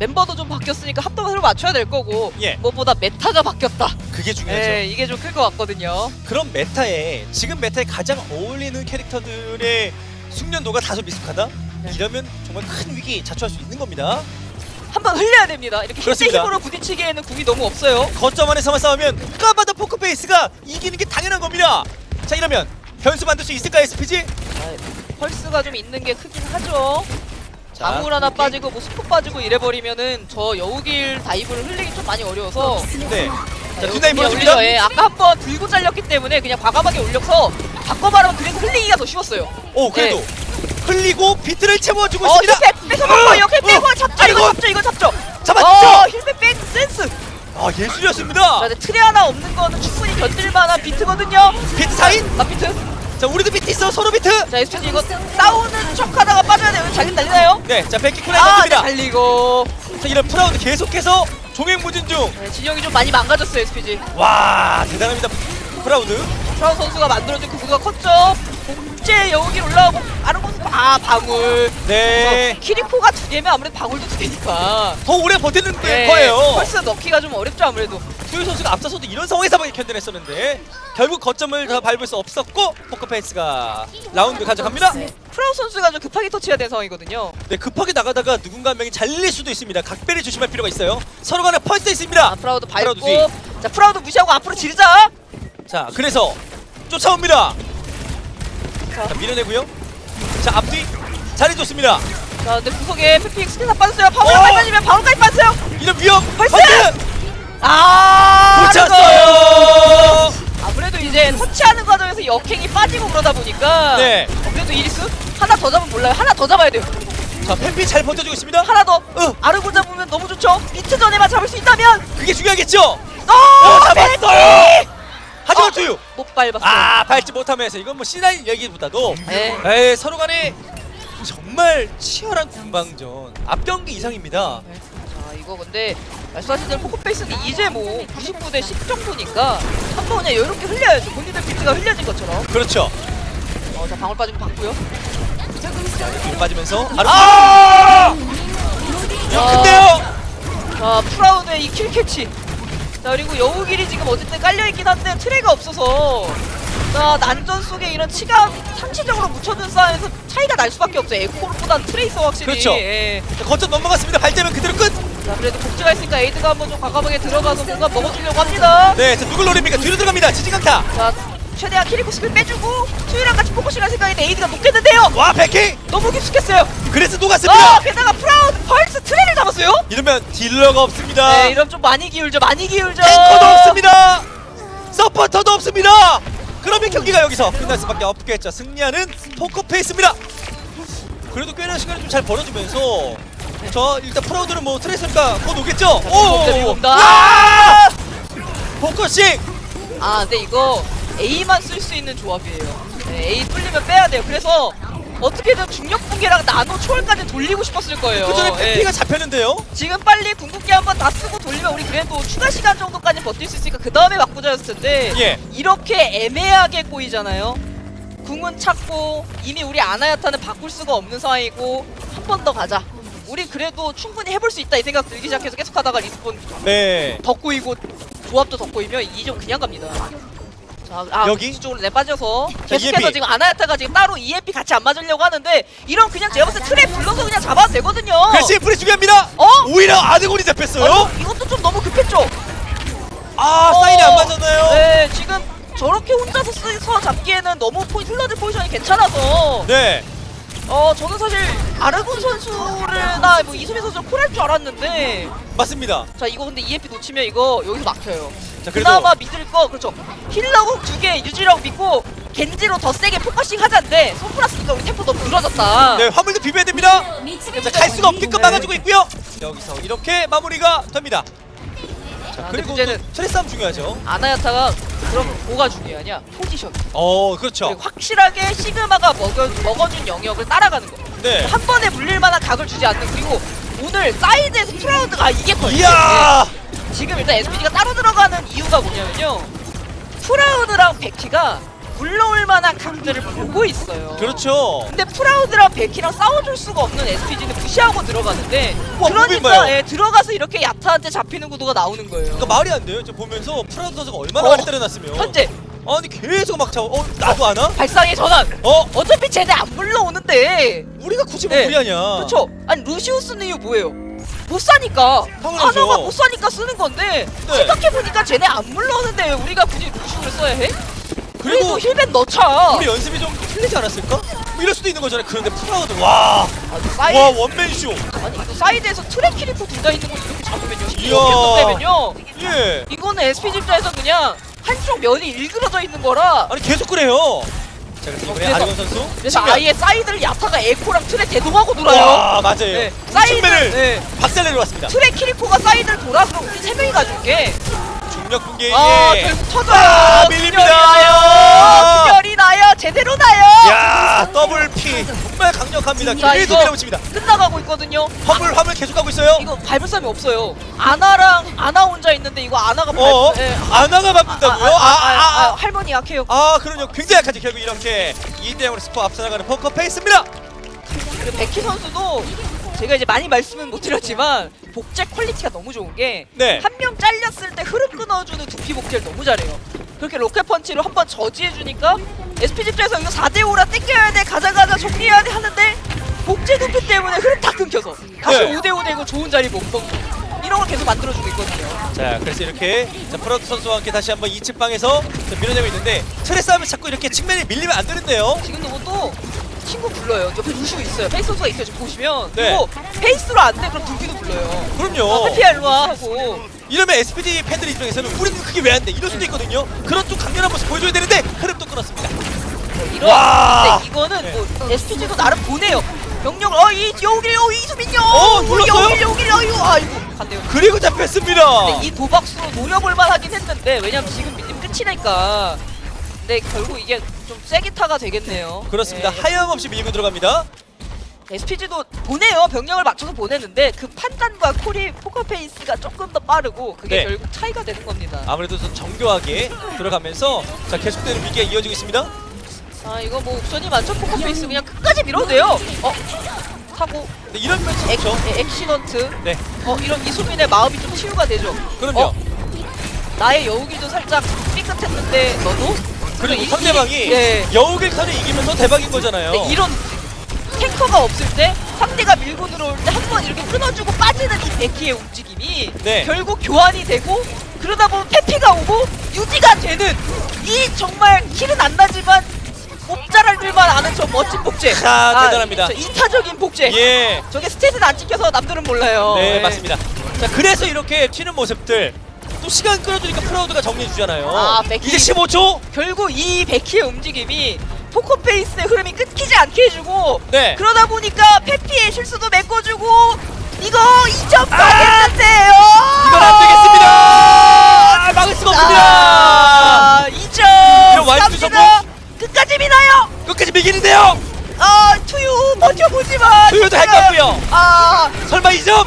멤버도 좀 바뀌었으니까 합동을 새로 맞춰야 될 거고 예. 무엇보다 메타가 바뀌었다. 그게 중요하죠. 네, 이게 좀 클 것 같거든요. 그런 메타에 지금 메타에 가장 어울리는 캐릭터들의 숙련도가 다소 미숙하다? 네. 이러면 정말 큰 위기 자초할 수 있는 겁니다. 한번 흘려야 됩니다. 이렇게 그렇습니다. 힘으로 부딪히기에는 궁이 너무 없어요. 거점 안에서만 싸우면 봐도 포크페이스가 이기는 게 당연한 겁니다. 자 이러면 변수 만들 수 있을까요 SPG? 펄스가 좀 있는 게 크긴 하죠. 자, 방울 하나. 빠지고 뭐 스포 빠지고 이래버리면은 저 여우길 다이브를 흘리기 좀 많이 어려워서 네. 자 보여줍니다. 올려, 예. 아까 한 번 들고 잘렸기 때문에 그냥 과감하게 올려서 바꿔 말하면 그래도 흘리기가 더 쉬웠어요. 오 그래도 흘리고 비트를 채워주고 어, 있습니다. 힐백 뺏어 먹고 여기 어, 빼고 잡죠. 이거 잡죠 이거 잡죠. 잡았죠? 어, 힐백 뺀 센스. 아 예술이었습니다. 자, 근데 틀에 하나 없는 거는 충분히 견딜만한 비트거든요. 비트 사인. 나 비트. 자 우리도 비트 있어 서로 비트. 자, 에스펜 이거 싸우는 척하다가 빠져야 돼요. 잘림 날리나요? 네, 자 백키 쿨라인 아, 네, 넘깁니다. 달리고. 자 이런 프라우드 계속해서 종횡무진 중. 네, 진영이 좀 많이 망가졌어요, SPG. 와 대단합니다. 프라우드. 트라우 선수가 만들어준 그 구도가 컸죠. 복제 여우길 올라오고 아르고 스아 방울. 네. 키리코가 두 개면 아무래도 방울도 두 개니까. 더 오래 버티는 네, 거예요. 펄스 넣기가 좀 어렵죠 아무래도. 수유 선수가 앞서서도 이런 상황에서만 견뎌냈었는데 결국 거점을 다 밟을 수 없었고 포커페이스가 라운드 가져갑니다. 프라우 선수가 좀 급하게 터치해야 되는 상황이거든요. 네 급하게 나가다가 누군가 한 명이 잘릴 수도 있습니다. 각별히 조심할 필요가 있어요. 서로 간에 펄스 있습니다. 아, 프라우드 밟고. 프라우드 자 프라우드 무시하고 앞으로 지르자. 자 그래서 쫓아옵니다. 자. 자 밀어내고요. 자 앞뒤 잘해줬습니다. 자 근데 구석에 페핑 스킬 다 빠졌어요. 어! 파워까지 빠지면 방울까지 빠졌어요. 이런 위험 펄스! 펄스 아. 못 찼어요. 아무래도 이제 터치하는 과정에서 역행이 빠지고 그러다 보니까. 네. 어, 그래도 이리스 하나 더 잡으면 몰라요. 하나 더 잡아야 돼요. 자 팬피 잘 버텨주고 있습니다. 하나 더. 어. 아르고 잡으면 너무 좋죠. 비트 전에만 잡을 수 있다면. 그게 중요하겠죠. 어, 오 잡았어요. 하지만 어. 투유. 못 밟았어요. 아 밟지 못하면서 이건 뭐 C9 얘기보다도 네. 에이, 서로 간에 정말 치열한 공방전 앞 경기 이상입니다. 네. 자 이거 근데 말씀하신 대로 포커페이스는 이제 뭐 99대 10 정도니까 한 번 그냥 여유롭게 흘려야죠. 본인들 비트가 흘려진 것처럼. 그렇죠. 어, 자 방울 빠지고 봤고요. 뒤로 빠지면서 아르 아! 이거 아. 큰데요. 자 프라우드의 이 킬 캐치. 자 그리고 여우길이 지금 어쨌든 깔려있긴 한데 트레가 없어서 자 난전 속에 이런 치가 상시적으로 묻혀둔 싸움에서 차이가 날 수밖에 없어요. 에코보단 트레이서 확실히. 그렇죠. 예. 자, 거점 넘어갔습니다. 발제면 그대로 끝. 자 그래도 복지가 있으니까 에이드가 한번 좀 과감하게 들어가서 뭔가 먹어주려고 합니다. 네, 자, 누굴 노립니까? 뒤로 들어갑니다. 지진강타. 자 최대한 키리코 스킬 빼주고 투이랑 같이 포커싱 할 생각인데 에이드가 녹겠는데요. 와, 백킹. 너무 깊숙했어요. 그래서 아 녹았습니다. 게다가 프라우드 펄스 트레를 잡았어요. 이러면 딜러가 없습니다. 네 이러면 좀 많이 기울죠. 많이 기울죠. 탱커도 없습니다. 서포터도 없습니다. 그러면 경기가 여기서 끝날 수밖에 없겠죠. 승리하는 포커페이스입니다. 그래도 꽤나 시간을 좀 잘 벌어주면서 저 일단 프라우드는 뭐 트레이서니까 곧 오겠죠. 오. 와! 포커싱. 아 근데 이거 A만 쓸 수 있는 조합이에요 네, A 뚫리면 빼야 돼요 그래서 어떻게든 중력 붕괴랑 나노 초월까지 돌리고 싶었을 거예요 그 전에 예. 팬피가 잡혔는데요. 지금 빨리 궁극기 한번 다 쓰고 돌리면 우리 그래도 추가 시간 정도까지 버틸 수 있으니까 그 다음에 바꾸자였을 텐데 예. 이렇게 애매하게 꼬이잖아요 궁은 찾고 이미 우리 아나야타는 바꿀 수가 없는 상황이고 한 번 더 가자 우리 그래도 충분히 해볼 수 있다 이 생각 들기 시작해서 계속 하다가 리스폰 네. 더 꼬이고 조합도 더 꼬이면 이점 그냥 갑니다. 자, 아, 여기? 쪽으로 내 빠져서 자, 계속해서 EMP. 지금 아나야타가 지금 따로 EMP 같이 안 맞으려고 하는데 이런 그냥 제가 봤을 때 틀에 불러서 그냥 잡아도 되거든요. 글씨 풀이 중요합니다. 어? 오히려 아드곤이 잡혔어요. 어, 이것도 좀 너무 급했죠. 아 어. 사인이 안 맞았나요? 네, 지금 저렇게 혼자서 쓰서 잡기에는 너무 포, 힐러들 포지션이 괜찮아서 네. 어 저는 사실 아르곤 선수를나 뭐 이수민 선수를 콜할 줄 알았는데 맞습니다. 자 이거 근데 EMP 놓치면 이거 여기서 막혀요. 자 그래도 그나마 믿을 거 그렇죠 힐러국 두 개 유지라고 믿고 겐지로 더 세게 포커싱 하자인데 손플러스니까 우리 템포 너무 늘어졌다 네 화물도 비벼야 됩니다. 자, 갈 수가 없게끔 막아주고 있고요. 여기서 이렇게 마무리가 됩니다. 자, 아, 그리고 문제는- 또 트레스 싸움 중요하죠. 아나야타가 그러면 뭐가 중요하냐 포지션 어, 그렇죠. 그리고 확실하게 시그마가 먹여, 먹어준 영역을 따라가는 거 네. 한 번에 물릴 만한 각을 주지 않는 그리고 오늘 사이드에서 프라우드가 이게 거예요 이야! 지금 일단 SPD가 따로 들어가는 이유가 뭐냐면요 프라우드랑 베키가 물러올 만한 각들을 보고 있어요. 그렇죠. 근데 프라우드랑 베키랑 싸워줄 수가 없는 SPG는 무시하고 들어가는데 와, 무빙 봐요. 그러니까 예, 들어가서 이렇게 야타한테 잡히는 구도가 나오는 거예요. 그러니까 말이 안 돼요. 저 보면서 프라우드 선수가 얼마나 어. 많이 때려놨으면. 현재 아니 계속 막 잡아. 어 나도 안 와? 발상의 전환. 어 어차피 쟤네 안 불러오는데. 우리가 굳이 뭐 네. 무리하냐? 그렇죠. 아니 루시우스는 이유 뭐예요? 못 사니까 당연하죠. 하나가 못 사니까 쓰는 건데 네. 생각해 보니까 쟤네 안 물러오는데 왜 우리가 굳이 루시우를 써야 해? 그리고 그리고 힐벤 넣자. 우리 연습이 좀 틀리지 않았을까? 뭐 이럴 수도 있는 거잖아요. 그런데 프라우드 와, 사이드 와 원맨쇼. 아니 이거 사이드에서 트랙 키리코 둘다 있는 거 이렇게 잡으면요. 이야. 이렇게 되면요. 예. 이거는 SP 집자에서 그냥 한쪽 면이 일그러져 있는 거라. 아니 계속 그래요. 자 그래서 이번에 아리건 선수. 그래서 측면. 아예 사이드를 야타가 에코랑 트랙 대동하고 돌아요. 와 맞아요. 네, 사이드 측면을 네. 박살 내려왔습니다. 트랙 키리코가 사이드를 돌아서 우리 세 명이 가줄게. 중력 분계. 아 예. 결국 터져요. 아, 밀립니다. 분열이 나요. 제대로 나요. 야 더블 피 정말 강력합니다. 자, 계속 이거- 밀어붙입니다. 끝나가고 있거든요. 화물 화물 계속 가고 있어요. 이거 밟을 사람이 없어요. 아나랑 아나 혼자 있는데 이거 아나가 밟. 어? 예. 아나가 밟는다고요? 아, 아, 아, 아, 할머니 약해요. 아 그럼요 굉장히 약하죠 결국 이렇게 2대 0으로 스포 앞서 나가는 포커 페이스입니다 백희 선수도 제가 이제 많이 말씀은 못 드렸지만 복제 퀄리티가 너무 좋은 게 네. 한 명 잘렸을 때 흐름 끊어주는 두피 복제를 너무 잘해요. 그렇게 로켓 펀치로 한 번 저지해주니까 SP 집자에서 이거 4대 5라 땡겨야 돼 가자 가자 정리해야 돼 하는데 복제 두피 때문에 흐름 다 끊겨서 다시 네. 5대 5 되고 좋은 자리 못 먹고 이런 걸 계속 만들어주고 있거든요. 자 그래서 이렇게 자 프로트 선수와 함께 다시 한번 2층 방에서 자, 밀어내고 있는데 트레 싸움을 자꾸 이렇게 측면에 밀리면 안 되는데요 지금도 뭐또 친구 불러요. 옆에 루시오 있어요. 페이스 선수가 있어요. 지금 보시면 네. 그리고 페이스로 안 돼 그럼 두피도 불러요. 그럼요 어, 페피야 일로 와 하고 이러면 SPD 팬들 입장에서는 우리는 그게 왜 안 돼 이럴 수도 있거든요 그런 좀 강렬한 모습 보여줘야 되는데 흐름도 끊었습니다 이런 와. 근데 이거는 네. 뭐 SPG도 나름 보내요. 병력을 어이 여길 어 이수민요. 어, 눌렀어요? 여길 여길 어유 아이고 갔네요. 그리고 잡혔습니다 근데 이 도박수로 노려볼 만하긴 했는데 왜냐면 지금 밀림 끝이니까. 근데 결국 이게 좀 세기타가 되겠네요. 그렇습니다 네. 하염없이 밀고 들어갑니다 SPG도 보내요. 병력을 맞춰서 보내는데 그 판단과 콜이 포커페이스가 조금 더 빠르고 그게 네. 결국 차이가 되는 겁니다. 아무래도 좀 정교하게 들어가면서 자 계속되는 위기가 이어지고 있습니다 아 이거 뭐 옵션이 많죠. 포커페이스 그냥 끝까지 밀어도 돼요. 어 타고 근데 이런 면 액, 좋죠 네, 액시던트. 네 어 이런 이수민의 마음이 좀 치유가 되죠. 그럼요 어, 나의 여우기도 살짝 삐끗했는데 너도? 그리고 이- 상대방이 이- 예. 여우길 턴을 이기면서 대박인 거잖아요 근데 이런 탱커가 없을 때 상대가 밀고 들어올 때 한 번 이렇게 끊어주고 빠지는 이 베키의 움직임이 네. 결국 교환이 되고 그러다 보면 페피가 오고 유지가 되는 이 정말 킬은 안 나지만 옵자랄들만 아는 저 멋진 복제. 아, 대단합니다. 저 이타적인 복제. 예 저게 스탯은 안 찍혀서 남들은 몰라요. 네, 예. 맞습니다. 자 그래서 이렇게 튀는 모습들 또 시간 끌어주니까 프라우드가 정리해 주잖아요. 아, 백희. 이제 15초. 결국 이 베키의 움직임이 포커 페이스의 흐름이 끊기지 않게 해주고 네. 그러다 보니까 페피의 실수도 메꿔주고 이거 2점 아! 가겠는데요 이건 안 되겠습니다. 아, 막을 수가 없습니다. 아, 2점 이런 와이프 갑니다 끝까지 미나요 끝까지 밀기는데요. 아 투유 버텨보지만 투유도 거고요. 아 설마 2점?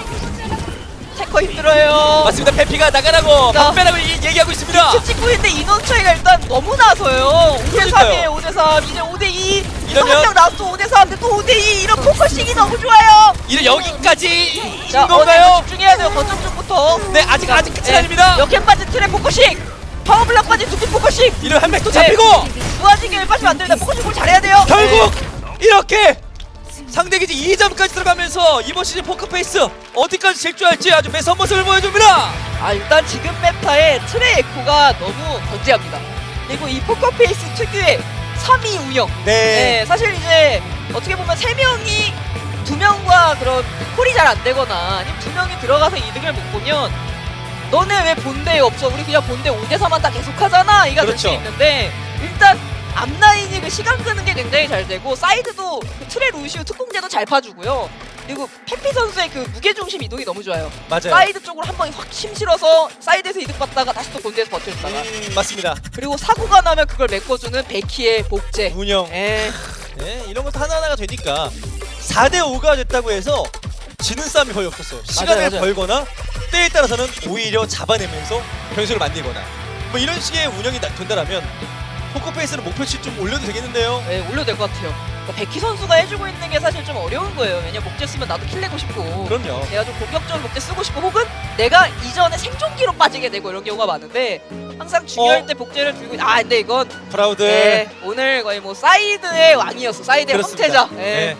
힘들어요 맞습니다. 페피가 나가라고 자. 박배라고 얘- 얘기하고 있습니다. 저 찍고 있는데 인원 차이가 일단 너무 나서요 5대 3이에요 5대 3 이제 5대 2 이러면- 한명 나와서 또 5대3 근데 또 5대 2 이런 포커싱이 너무 좋아요 이제 여기까지 자, 인 건가요? 집중해야 돼요. 거점 쪽부터. 네, 아직 아직 끝이 네, 아닙니다. 역행 빠진 트랩 포커싱. 파워블락 빠진 두피 포커싱. 이런 한명또 네. 잡히고 무아지게 빠지면 안 됩니다. 포커싱 을 잘해야 돼요. 결국 네. 이렇게 상대 기지 2점까지 들어가면서 이번 시즌 포커페이스 어디까지 질주할지 아주 매서운 모습을 보여줍니다. 아 일단 지금 메타의 트레 에코가 너무 건재합니다. 그리고 이 포커페이스 특유의 3위 운영. 네, 사실 이제 어떻게 보면 세 명이 두 명과 그런 콜이 잘 안 되거나 아니면 두 명이 들어가서 이득을 못 보면 너네 왜 본대에 없어? 우리 그냥 본대 5대 4만 다 계속 하잖아. 이가 그렇죠. 있는데 일단 앞라인이 그 시간 끄는 게 굉장히 잘 되고 사이드도 그 트레 루시우 특공제도 잘 파주고요. 그리고 페피 선수의 그 무게중심 이동이 너무 좋아요. 맞아요. 사이드 쪽으로 한 번확 심실어서 사이드에서 이득 받다가 다시 또 본대에서 버텼다가 음, 맞습니다. 그리고 사고가 나면 그걸 메꿔주는 베키의 복제. 운영. 에 네, 이런 것도 하나하나가 되니까 4대 5가 됐다고 해서 지는 싸움이 거의 없었어요. 시간을 맞아요. 벌거나 때에 따라서는 오히려 잡아내면서 변수를 만들거나 뭐 이런 식의 운영이 나- 된다라면 포커페이스는 목표치 좀 올려도 되겠는데요. 네, 올려도 될 것 같아요. 그러니까 백희 선수가 해주고 있는 게 사실 좀 어려운 거예요. 왜냐 면 목재 쓰면 나도 킬 내고 싶고 그럼요. 내가 좀 공격적으로 목재 쓰고 싶고 혹은 내가 이전에 생존기로 빠지게 되고 이런 경우가 많은데 항상 중요할 어? 때 복제를 들고 있- 아 근데 이건 프라우드. 네, 오늘 거의 뭐 사이드의 왕이었어 사이드의 그렇습니다. 황태자 예. 네.